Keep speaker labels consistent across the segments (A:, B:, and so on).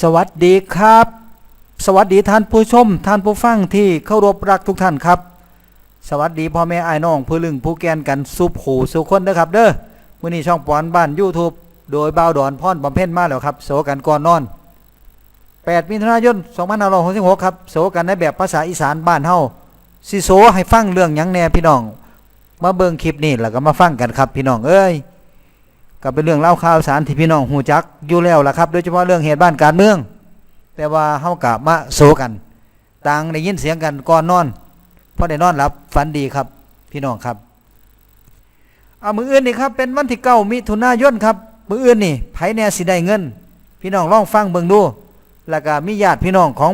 A: สวัสดีครับ สวัสดีท่านผู้ชม ท่านผู้ฟังที่เคารพรักทุกท่านครับ สวัสดีพ่อแม่ไอ้ายน้องผู้ลึงผู้แกนกันสุขหูสุคนเด้อครับ เด้อมื้อนี้ช่องปอนบ้าน YouTube โดยบ่าวดอนพรบำเพ็ญมาแล้วครับ โสกันก่อนนอน 8มิถุนายน2566ครับโสกันในแบบภาษาอีสานบ้านเฮาสิโสให้ฟังเรื่องหยังแหน่พี่น้อง มาเบิ่งคลิปนี้แล้วก็มาฟังกันครับพี่น้องเอ้ย ก็เป็นเรื่องเล่าข่าวสารที่พี่น้องหูจักอยู่แล้วล่ะครับ โดยเฉพาะเรื่องเหตุบ้านการเมือง แต่ว่าเฮากะมาโซกัน ต่างได้ยินเสียงกันก่อนนอนพอได้นอนหลับฝันดีครับ พี่น้องครับเอามืออื่นนี่ครับเป็นวันที่เก้ามิถุนายนครับมืออื่นนี่ไผแน่สิได้เงิน พี่น้องลองฟังเบิ่งดู แล้วก็มีญาติพี่น้องของ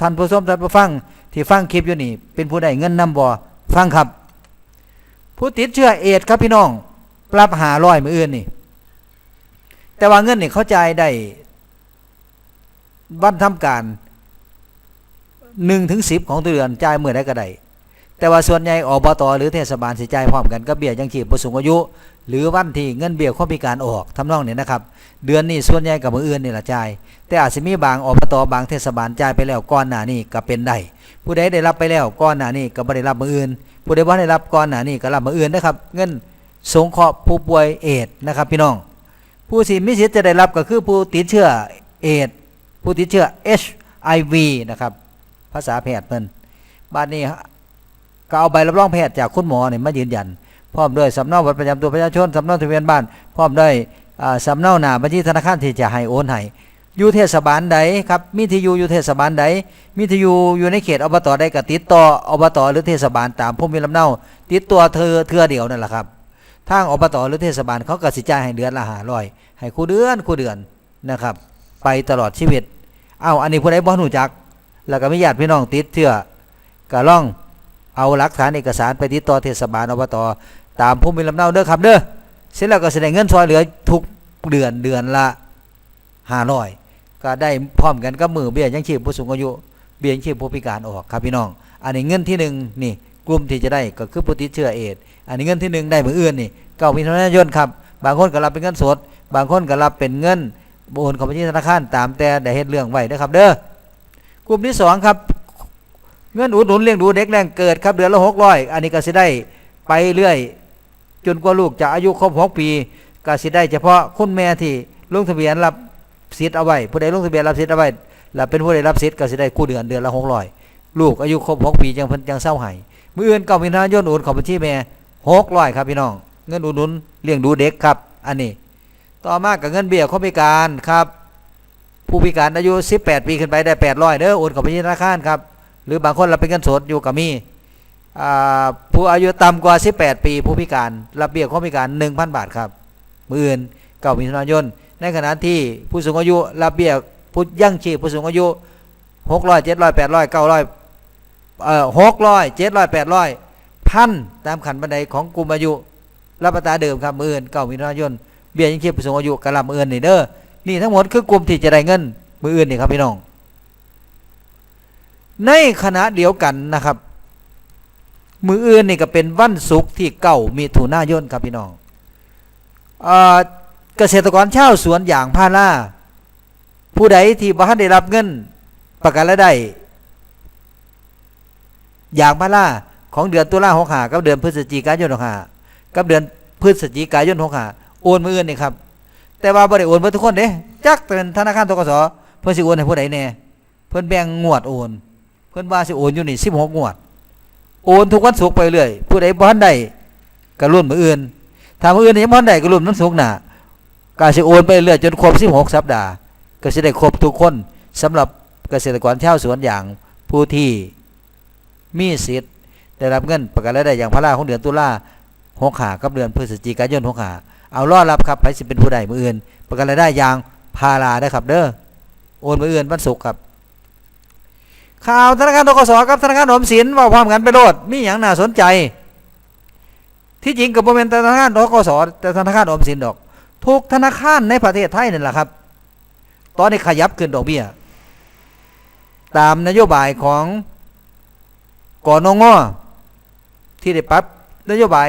A: ท่านผู้ชมท่านผู้ฟังที่ฟังคลิปอยู่นี่ เป็นผู้ได้เงินนำบ่ฟังครับ ผู้ติดเชื้อเอดครับพี่น้อง ปรับหาร้อยมืออื่นนี่ แต่ว่าเงินนี่เข้าใจได้วันทำการหนึ่งถึงสิบของตัวเดือนจ่ายเมื่อใดก็ได้แต่ว่าส่วนใหญ่อบตหรือเทศบาลสิจ่ายพร้อมกันกับเบี้ยยังชีพผู้สูงอายุ หรือวันที่เงินเบี้ยคนพิการออกทำนองนี้นะครับ เดือนนี้ส่วนใหญ่กับมืออื่นนี่ละจ่ายแต่อาจจะมีบางอบตบางเทศบาลจ่ายไปแล้วก่อนหน้านี้ก็เป็นได้ผู้ใดได้รับไปแล้วก่อนหน้านี้ก็บ่ได้รับมืออื่น ผู้ใดบ่ได้รับก่อนหน้านี้ก็รับมืออื่นนะครับ เงิน สงเคราะห์ผู้ป่วยเอดนะครับพี่น้อง ผู้ที่มีสิทธิ์จะได้รับก็คือผู้ติดเชื้อเอดผู้ติดเชื้อ HIV นะครับ ภาษาแพทย์เพิ่นบัดนี้ก็เอาใบรับรองแพทย์จากคุณหมอเนี่ยมายืนยัน พร้อมด้วยสำเนาบัตรประจำตัวประชาชนสำเนาทะเบียนบ้าน พร้อมด้วยสำเนาหน้าบัญชีธนาคารที่จะให้โอนให้อยู่เทศบาลใดครับมีที่อยู่อยู่เทศบาลใดมีที่อยู่อยู่ในเขตอบตใดก็ติดต่ออบตหรือเทศบาลตามภูมิลำเนาติดตัวเธอเทือเดียวนั่นแหละครับ ทางอบตหรือเทศบาลเขาก็สิจ่ายให้เดือนละหาร้อยให้คู่เดือนคู่เดือนนะครับ ไปตลอดชีวิตเอาอันนี้ผู้ใดบ่รู้จัก แล้วก็มีญาติพี่น้องติดเชื้อก็ล่องเอาหลักฐานเอกสารไปติดต่อเทศบาลอบตตามภูมิลำเนาเด้อครับเด้อเสร็จแล้วก็แสดงเงินซอยเหลือทุกเดือนเดือนละห้าร้อยก็ได้พร้อมกันกับมือเบี้ยยังชีพผู้สูงอายุเบี้ยยังชีพผู้พิการออกครับพี่น้อง อันนี้เงินที่หนึ่งนี่กลุ่มที่จะได้ก็คือผู้ติดเชื้อเอด อันนี้เงินที่หนึ่งได้มืออื่นนี่เก้ามิถุนายนครับ บางคนก็รับเป็นเงินสด บางคนก็รับเป็นเงินโอนเข้าบัญชีธนาคารตามแต่ได้เฮ็ดเรื่องไว้นะครับ เด้อกลุ่มที่สองครับ เงินอุดหนุนเลี้ยงดูเด็กแรงเกิดครับเดือนละหกร้อยอันนี้ก็สิได้ไปเรื่อย จนกว่าลูกจะอายุครบหกปีก็สิได้เฉพาะคุณแม่ที่ลงทะเบียนรับสิทธิ์เอาไว้ผู้ใดลงทะเบียนรับสิทธิ์เอาไว้แล้วเป็นผู้ใดรับสิทธิ์ก็สิได้กู้เดือนเดือนละหกร้อยลูกอายุครบหกปีจังเพิ่นจังเศร้าให้มืออื่นเก้ามิถุนายนโอนข้าบัญชีแม่ หกร้อยครับพี่น้อง เงินอุดหนุนเลี้ยงดูเด็กครับ อันนี้ ต่อมากับเงินเบี้ยคนพิการครับ ผู้พิการอายุ 18 ปีขึ้นไปได้ 800เด้อโอนเข้าบัญชีธนาคารครับ หรือบางคนรับเป็นเงินสดอยู่กับมี่ผู้อายุต่ำกว่า 18 ปี ผู้พิการรับเบี้ยคนพิการ 1,000 บาทครับมืออื่นเก้ามิถุนายนในขณะที่ผู้สูงอายุรับเบี้ยผู้ยั่งชีพผู้สูงอายุ600 700 800 900เอ่อ600 700 800 พันตามขันบันไดของกลุ่มอายุรับประตาเดิมครับมืออื่นเก้ามิถุนายนเบี้ยยังชีพผู้สูงอายุกระลำมืออื่นนี่เด้อนี่ทั้งหมดคือกลุ่มที่จะได้เงิน มืออื่นนี่ครับพี่น้อง ในขณะเดียวกันนะครับ มืออื่นนี่ก็เป็นวันศุกร์ที่เก้ามีถุนายนครับพี่น้องเกษตรกรชาวสวนอย่างพาราผู้ใดที่บ้านได้รับเงิน ประกันรายได้อย่างพารา ของเดือนตุลาหกหากับเดือนพฤศจิกายนหกหากับเดือนพฤศจิกายนหกหาโอนมืออื่นนี่ครับ แต่ว่าบ่ได้โอนเพื่อทุกคนเด้จักเป็นธนาคารทกสเพิ่นสิโอนให้ผู้ใดแน่เพิ่นแบ่งงวดโอน เพิ่นว่าสิโอนอยู่นี่16งวด โอนทุกวันศุกร์ไปเรื่อยผู้ใดบ่ทันได้ก็รุ่นมืออื่นถ้ามืออื่นยังบ่ทันได้ก็รุ่นวันศุกร์หน้าก็สิโอนไปเรื่อยจนครบ16สัปดาห์ก็สิได้ครบทุกคนสำหรับเกษตรกรชาวสวนอย่างผู้ที่มีสิทธิ์ ได้รับเงินประกันรายได้อย่างพาราของเดือนตุลาหกหากับเดือนพฤศจิกายนหกหาเอารอดรับครับไผสิเป็นผู้ใดมืออื่น ประกันรายได้อย่างพาราได้ครับ เด้อโอนมืออื่นวันศุกร์ครับ ข่าวธนาคารทกสกับธนาคารออมสินว่าพร้อมกันไปโลดมีอย่างน่าสนใจ ที่จริงกับโมเมนธนาคารทกสแต่ธนาคารออมสินดอก ทุกธนาคารในประเทศไทยนั่นแหละครับ ตอนนี้ขยับขึ้นดอกเบี้ยตามนโยบายของกอนง ที่ได้ปรับนโยบาย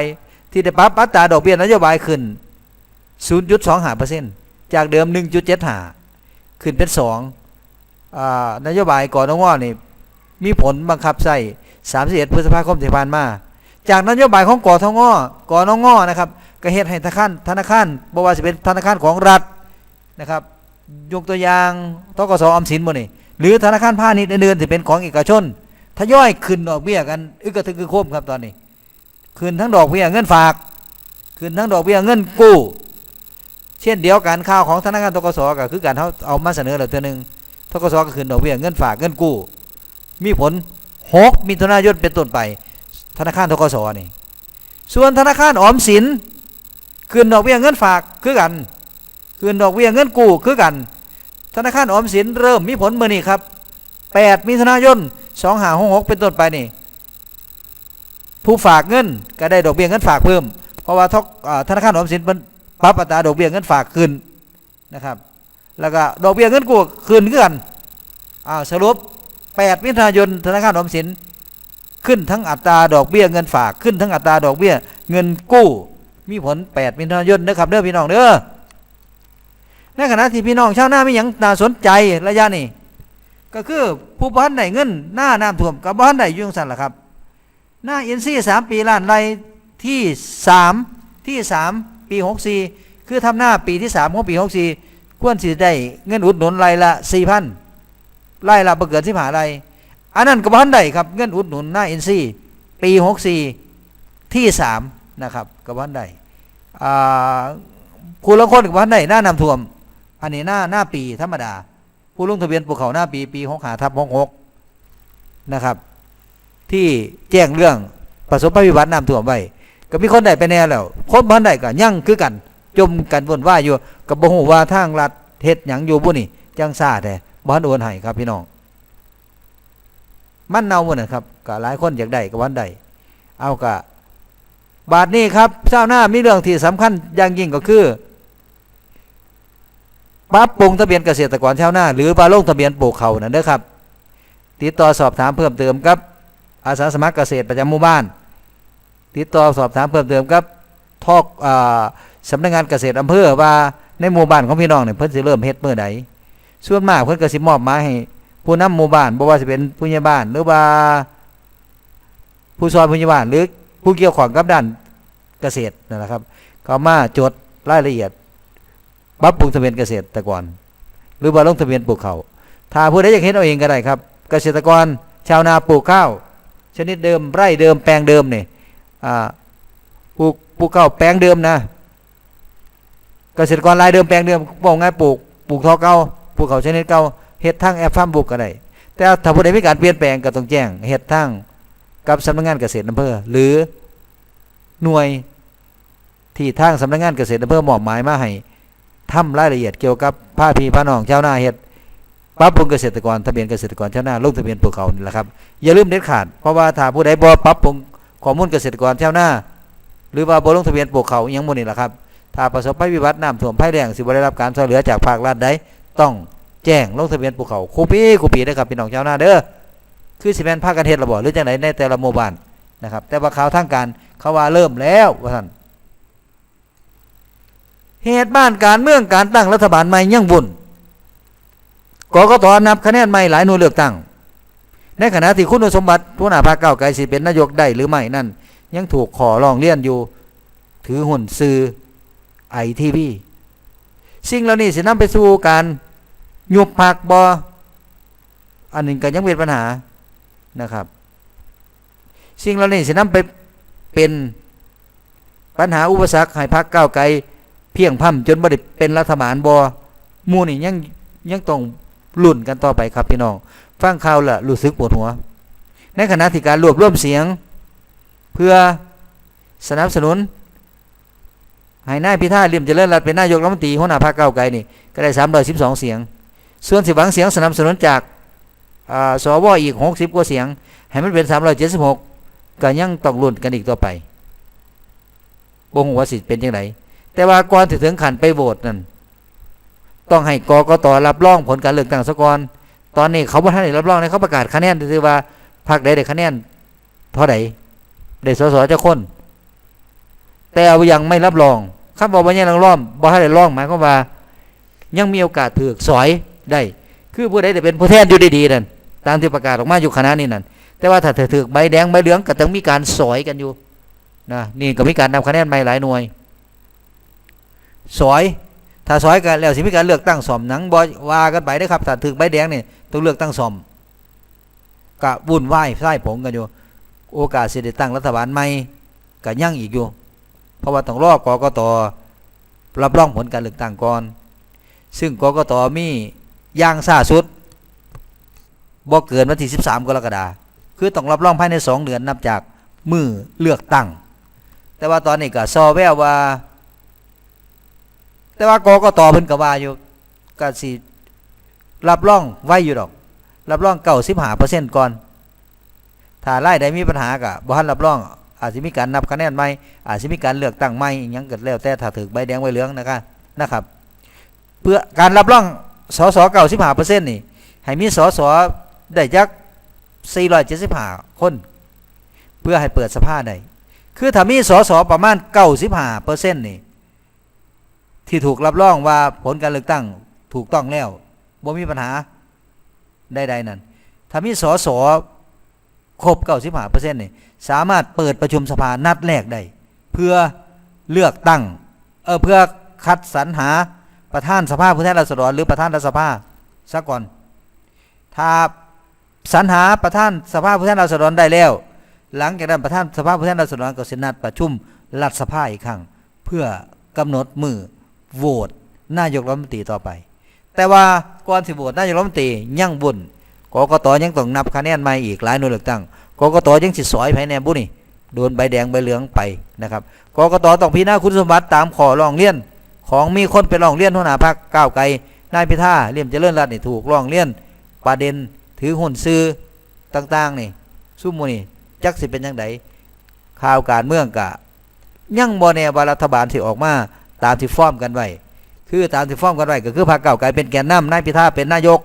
A: ที่ได้ปรับอัตราดอกเบี้ยนโยบายขึ้น 0.25%จากเดิม 1.75 ขึ้นเป็นสองอ่านโยบายก่อนงอนี่มีผลบังคับใช้31พฤษภาคมที่ผ่านมา จากนโยบายของกอทงอกอนงอนะครับก็เฮ็ดให้ธนาคารธนาคารบ่ว่าสิเป็นธนาคารของรัฐนะครับยกตัวอย่างทกสออมสินบ่นี่หรือธนาคารพาณิชย์อื่นๆที่เป็นของเอกชน ทยอยขึ้นดอกเบี้ยกันอึกกระทึกคือโคมครับตอนนี้ขึ้นทั้งดอกเบี้ยเงินฝากขึ้นทั้งดอกเบี้ยเงินกู้ เช่นเดียวกันข่าวของธนาคารทกสก็คือการเขาเอามาเสนอแล้วตัวหนึ่งทกสก็ขึ้นดอกเบี้ยเงินฝากเงินกู้ มีผลหกมิถุนายนเป็นต้นไป ธนาคารทกสนี่ส่วนธนาคารออมสินขึ้นดอกเบี้ยเงินฝากคือกันขึ้นดอกเบี้ยเงินกู้คือกัน ธนาคารออมสินเริ่มมีผลเมื่อนี้ครับ 8มิถุนายน 2566เป็นต้นไปนี่ ผู้ฝากเงินก็ได้ดอกเบี้ยเงินฝากเพิ่ม เพราะว่าทกธนาคารออมสินมันปรับอัตราดอกเบี้ยเงินฝากขึ้นนะครับ แล้วก็ดอกเบี้ยเงินกู้ขึ้นคือกันอ้าวสรุป8มิถุนายนธนาคารออมสินขึ้นทั้งอัตราดอกเบี้ยเงินฝากขึ้นทั้งอัตราดอกเบี้ยเงินกู้ มีผล8มิถุนายนนะครับเด้อพี่น้องเด้อในขณะที่พี่น้องชาวนาไม่ยังน่าสนใจระยะนี้ ก็คือผู้บ้านไหนเงินหน้าน้ำท่วมกับบ้านไหนยุ่งสั่นล่ะครับ หน้าอ็นซีสามปีล้านไรที่สามที่สามปีหกสี่คือทำหน้าปีที่สามของปีหกสี่ควรสิได้เงินอุดหนุนไรละสี่พันไล่ละประเกิดสิบหาไรอันนั้นกับบ้านใดครับเงินอุดหนุนหน้าอ็นซีปีหกสี่ที่สามนะครับกับบ้านใดอ่าผู้ลงคนกับบ้านใดหน้านำท่วม อันนี้หน้าหน้าปีธรรมดา ผู้ลงทะเบียนปลูกเขาหน้าปีปีหกหาทับหกหกนะครับ ที่แจ้งเรื่องประสบภัยพิบัติน้ำท่วมไว้ก็มีคนใดไปแน่แล้วคนบ้านใดก็ยั่งคือกัน จมกันวนว่าอยู่กับบ่ฮู้ว่าทางรัฐเฮ็ดหยังอยู่บุนี่จังซาแต่บ้านโอนให้ครับพี่น้องมันเน่าหมดนะครับก็หลายคนอยากได้ก็วันใดเอากะบาทนี้ครับเจ้าหน้ามีเรื่องที่สำคัญอย่างยิ่งก็คือ ปรับปรุงทะเบียนเกษตรกรชาวนาหรือปลาลงทะเบียนปลูกเขานั่นเด้อครับ ติดต่อสอบถามเพิ่มเติมครับ อาสาสมัครเกษตรประจำหมู่บ้าน ติดต่อสอบถามเพิ่มเติมครับทอกอาสำนักงานเกษตรอำเภอว่าในหมู่บ้านของพี่น้องเนี่ยเพิ่นสิเริ่มเฮ็ดเมื่อใดส่วนมากเพิ่นก็สิมอบมาให้ผู้นำหมู่บ้านบ่ว่าจะเป็นผู้ใหญ่บ้านหรือว่าผู้ซอยผู้ใหญ่บ้านหรือผู้เกี่ยวข้องกับด้านเกษตรนั่นแหละครับเขามาจดรายละเอียด ปรับปรุงทะเบียนเกษตรกร หรือว่าลงทะเบียนปลูกเขาวถ้าผู้ใดอยากเห็นเอาเองก็ได้ครับ เกษตรกร ชาวนาปลูกข้าว ชนิดเดิมไร่เดิมแปลงเดิมเนี่ยปลูกปลูกข้าวแปลงเดิมนะ เกษตรกรรายเดิมแปลงเดิมบอกง่ายปลูกปลูกทอเก่าปลูกเขาวชนิดเก่าเฮ็ดทั้งแอปฟาร์มบุกก็ได้แต่ถ้าผู้ใดมีการเปลี่ยนแปลงก็ต้องแจ้งเฮ็ดทั้งกับสำนักงานเกษตรอำเภอหรือหน่วยที่ทางสำนักงานเกษตรอำเภอมอบหมายมาให้ ทำรายละเอียดเกี่ยวกับผ้าพีผ้าน้องชาวนาเฮ็ดปรับปรุงเกษตรกรทะเบียนเกษตรกรชาวนาลงทะเบียนปลูกเขานี่แหละครับอย่าลืมเด็ดขาดเพราะว่าถ้าผู้ใดบ่ปรับปรุงข้อมูลเกษตรกรชาวนาหรือว่าบ่ลงทะเบียนปลูกเขาอหยังหมดนี่แหละครับถ้าประสบภัยพิบัติน้ำท่วมภัยแล้งสิบ่ได้รับการช่วยเหลือจากภาครัฐใดต้องแจ้งลงทะเบียนภูเขาคูปีคูปีนะครับพี่น้องชาวนาเด้อคือสิแม่นภาคการเทศระบ่หรือจังไดในแต่ละหมู่บ้านนะครับแต่ว่าข่าวทางการเขาว่าเริ่มแล้วว่าท่าน เหตุบ้านการเมืองการตั้งรัฐบาลใหม่ยังบุ่นกกตนับคะแนนใหม่หลายหน่วยเลือกตั้ง ในขณะที่คุณสมบัติผู้หน้าพรรคเก้าไกลสิเป็นนายกได้หรือไม่นั่น ยังถูกขอร้องเรียนอยู่ ถือหุ้นซื้อไอทีวีสิ่งเหล่านี้สินำไปสู่การยุบพักบออันหนึ่งก็ยังเป็นปัญหานะครับ สิ่งเหล่านี้สินำไปเป็นปัญหาอุปสรรคให้พักเก้าไกล เพียงพร่ำจนบ่ได้เป็นรัฐบาลบอหมู่นี่ยังยังต้องลุ่นกันต่อไปครับพี่น้อง ฟังข่าวละรู้สึกปวดหัว ในขณะที่การรวบรวมเสียง เพื่อสนับสนุนให้นายพิธาเลี่ยมเจริญรัตเป็นนายกรัฐมนตรีหัวหน้าพรรคก้าวไกลนี่ก็ได้312เสียง ส่วนสิหวังเสียงสนับสนุนจากสวอีก60กว่าเสียง ให้มันเป็น376ก็ยังต้องลุ้นกันอีกต่อไปบ่งว่าสิเป็นจังได แต่ว่าก่อนถึงขันไปโหวตนั่นต้องให้กกตรับรองผลการเลือกตั้งซะก่อนตอนนี้เขาบ่ทันได้รับรองนะเขาประกาศคะแนนซื่อว่าพรรคใดได้คะแนนเท่าใดได้สสจักคน แต่เอายังไม่รับรองคำบอกว่ายังรับรองบ่ทันได้รองหมายความว่า ยังมีโอกาสถูกสอยได้ คือผู้ใดได้เป็นผู้แทนอยู่ดีๆนั่นตามที่ประกาศออกมาอยู่คณะนี้นั่นแต่ว่าถ้าถือใบแดงใบเหลืองก็ต้องมีการสอยกันอยู่นะนี่ก็มีการนำคะแนนใหม่หลายหน่วย สอยถ้าสอยกันแล้วสิมีการเลือกตั้งสมหนังบอว่ากันไปได้ครับถ้าถือใบแดงเนี่ยต้องเลือกตั้งสมกะวุ่นวายไส้ผงกันอยู่ โอกาสเสิได้ตั้งรัฐบาลใหม่ก็ยั่งอีกอยู่ เพราะว่าต้องรอกกตรับรองผลการเลือกตั้งก่อน ซึ่งกกตมีย่างซ่าสุดบ่เกินวันที่ 13 กรกฎาคมคือต้องรับรองภายใน 2 เดือนนับจากมือเลือกตั้ง แต่ว่าตอนนี้ก็ซอแววว่า แต่ว่ากกตเพิ่นก็ว่าอยู่ก็สิรับรองไว้อยู่ดอก รับรองเก่าสิบหาเปอร์เซ็นต์ก่อนถ้ารายใดมีปัญหาก็บ่ทันรับรอง อาจจะมีการนับคะแนนใหม่อาจจะมีการเลือกตั้งใหม่อิหยังเกิดแล้วแต่ถ้าถึกใบแดงใบเหลืองนะครับนะครับ เพื่อการรับรองสสเก่าสิบห้าเปอร์เซ็นต์นี่ให้มีสสได้จักสี่ร้อยเจ็ดสิบห้าคน เพื่อให้เปิดสภาได้คือถ้ามีสสประมาณเก้าสิบห้าเปอร์เซ็นต์นี่ ที่ถูกรับรองว่าผลการเลือกตั้งถูกต้องแล้วบ่มีปัญหาใดๆนั่นถ้ามีสสครบเก้าสิบห้าเปอร์เซ็นต์นี่สามารถเปิดประชุมสภานัดแรกได้เพื่อเลือกตั้งเออเพื่อคัดสรรหาประธานสภาผู้แทนราษฎรหรือประธานรัฐสภาซะก่อน ถ้าสรรหาประธานสภาผู้แทนราษฎรได้แล้ว หลังจากนั้นประธานสภาผู้แทนราษฎรก็สินัดประชุมรัฐสภาอีกครั้งเพื่อกำหนดมือ โหวตนายกรัฐมนตรีต่อไป แต่ว่าก่อนสิโหวตนายกรัฐมนตรียังบุญกกตยังต้องนับคะแนนใหม่อีกหลายหน่วยเลือกตั้งกกตยังสิสอยภายในบุนี่โดนใบแดงใบเหลืองไปนะครับกกตต้องพิจารณาคุณสมบัติตามขอร้องเรียน ของมีคนไปร้องเรียนหัวหน้าพรรคก้าวไกลนายพิธาเลี่ยมเจริญรัตน์นี่ถูกร้องเรียน ประเด็นถือหุ้นซื้อต่างๆนี่ซุ่มโมนี่จักสิเป็นยังไงข่าวการเมืองกะ ยังบ่แน่ว่ารัฐบาลสิออกมา ตามที่ฟ้อมกันไว้คือตามที่ฟ้อมกันไว้ก็คือพรรคเก้าวไกลเป็นแกนนำนายพิธาเป็นนายก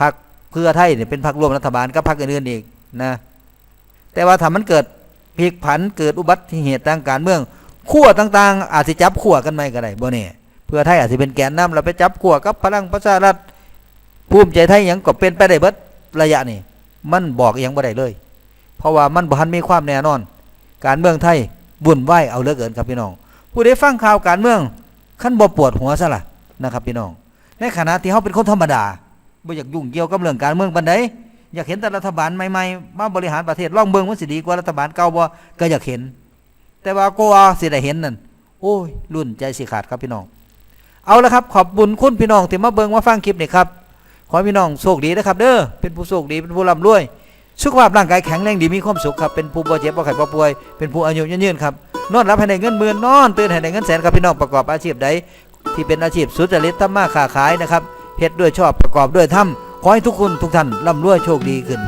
A: พรรคเพื่อไทยเนี่ยเป็นพรรคร่วมรัฐบาลกับพรรคอื่นๆอีกนะแต่ว่าถ้ามันเกิดพลิกผันเกิดอุบัติเหตุทางการเมืองขั้วต่างๆ อาจจะจับขั้วกันไหมก็ได้บ่แน่เพื่อไทยอาจจะเป็นแกนนำเราไปจับขั้วกับพลังประชารัฐภูมิใจไทยยังก็เป็นไปได้เบิดระยะนี้มันบอกอยังบ่ได้เลย เพราะว่ามันบ่ทันมีความแน่นอน การเมืองไทยวุ่นวายเอาเลือเกินครับพี่น้อง ผู้ใดฟังข่าวการเมืองขั้นบ่ปวดหัวซะล่ะนะครับ พี่น้อง ในขณะที่เขาเป็นคนธรรมดาบ่อยากยุ่งเกี่ยวกับเรื่องการเมืองปานใดอยากเห็นแต่รัฐบาลใหม่ๆมาบริหารประเทศล่องเบิ่งมันสิดีกว่ารัฐบาลเก่าบ่ก็อยากเห็น แต่ว่าก็ว่าสิได้เห็นนั่นโอ้ยรุ่นใจสิขาดครับพี่น้อง เอาละครับ ขอบบุญคุณพี่น้องที่มาเบิ่งมาฟังคลิปนี่ครับขอพี่น้องโชคดีนะครับ เด้อเป็นผู้โชคดีเป็นผู้ร่ำรวยสุขภาพร่างกายแข็งแรงดีมีความสุขครับเป็นผู้บ่เจ็บบ่ไข้บ่ป่วยเป็นผู้อายุยืนๆครับ นอนรับให้ได้เงินหมื่นนอนตื่นให้ได้เงินแสนครับพี่น้องประกอบอาชีพใดที่เป็นอาชีพสุจริตทำมาค้าขายนะครับเฮ็ดด้วยชอบประกอบด้วยทำขอให้ทุกคนทุกท่านร่ำรวยโชคดีขึ้น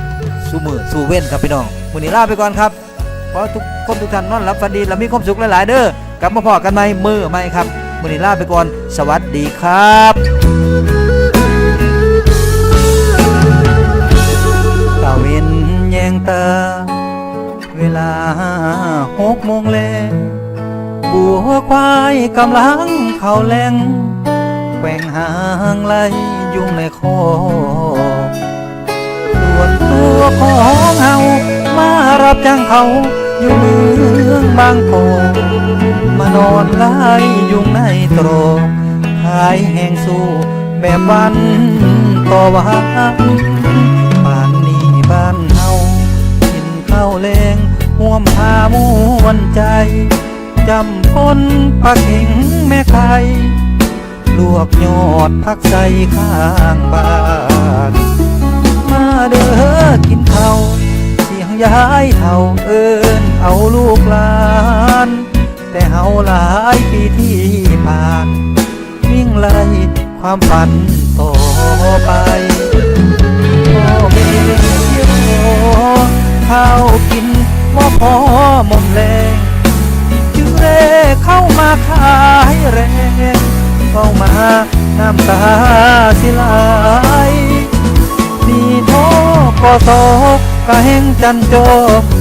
A: สู้มือสู้เว้นครับพี่น้องวันนี้ลาไปก่อนครับขอทุกคนทุกท่านนอนรับฝันดีและมีความสุขหลายๆเด้อกลับมาพอกันใหม่มือใหม่ครับวันนี้ลาไปก่อน สวัสดีครับตะเวนแยงตา บัวควายกำลังเข้าแรงแกว่งหางไล่ยุงในคอส่วนตัวของเฮามารับจ้างเขาอยู่เมืองบางโพมานอนไล่ยุงในตรอกขายแห้งสู้แบบวันต่อวันบ้านนี้บ้านเฮากินข้าวแรงห่วมพาม่วนใจ จำพ้นปลาเข็งแม่ไข่ลวกยอดพักใส่ข้างบ้าน มาเด้อกินข้าเสียงย้ายเท่าเอินเอาลูกหลาน แต่เฮาหลายปีที่ผ่าน วิ่งไล่ความฝันต่อไปพ่อแม่เลี้ยโอข้าวกินว่าพอหมดแรงจึงเร่ ขายแรงเข้ามาน้ำตาสิไหลมีโทกอโตกะแหงจันโจ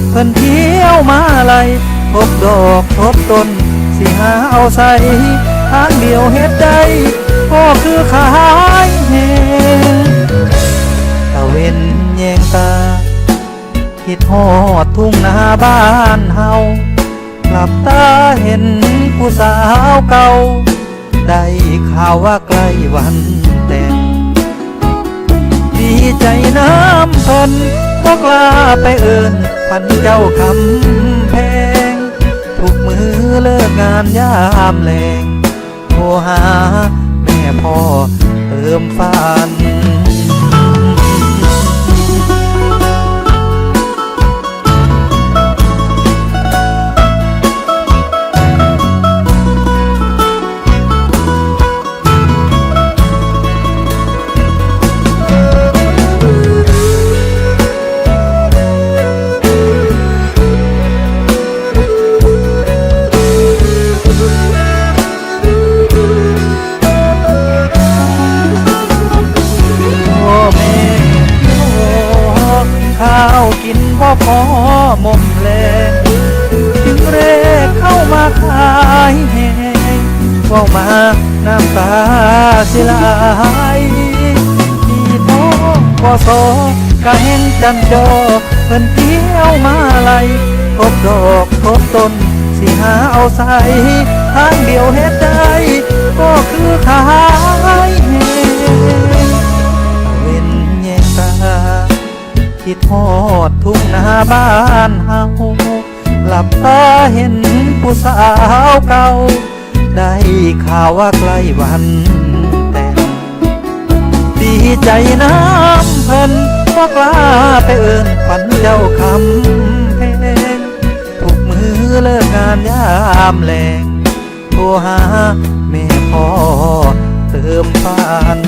A: เพิ่นเที่ยวมาไหยพบดอกพบต้นสิหาเอาใส่ทางเดียวเฮ็ดได้ก็คือขายแหงตะเวนแยงตาคิดหอดทุ่งนาบ้านเฮา หลับตาเห็นผู้สาวเก่า ได้ข่าวว่าใกล้วันแต่ง ดีใจน้ำพิ่นบ่กล้าไปเอินพันเจ้าคำแพง ทุกมือเลิกงานยามแลงโทรหาแม่พ่อเติมฝัน โซกะแห่งจันจอเพิ่นเที่ยวมาไลทบดอกทบต้นสิหาเอาใส่ทางเดียวเฮ็ดได้ก็คือขายแหงเว้นแยงตาคิดฮอดทุ่งนาบ้านเฮาหลับตาเห็นผู้สาวเก่า ได้ข่าวว่าใกล้วัน ดีใจน้ำเพิ่นบ่กล้าไปเอิญฝันเจ้าคำเพงทุกมือเลิกงานยามแลงโทรหาแม่พ่อเติมฝัน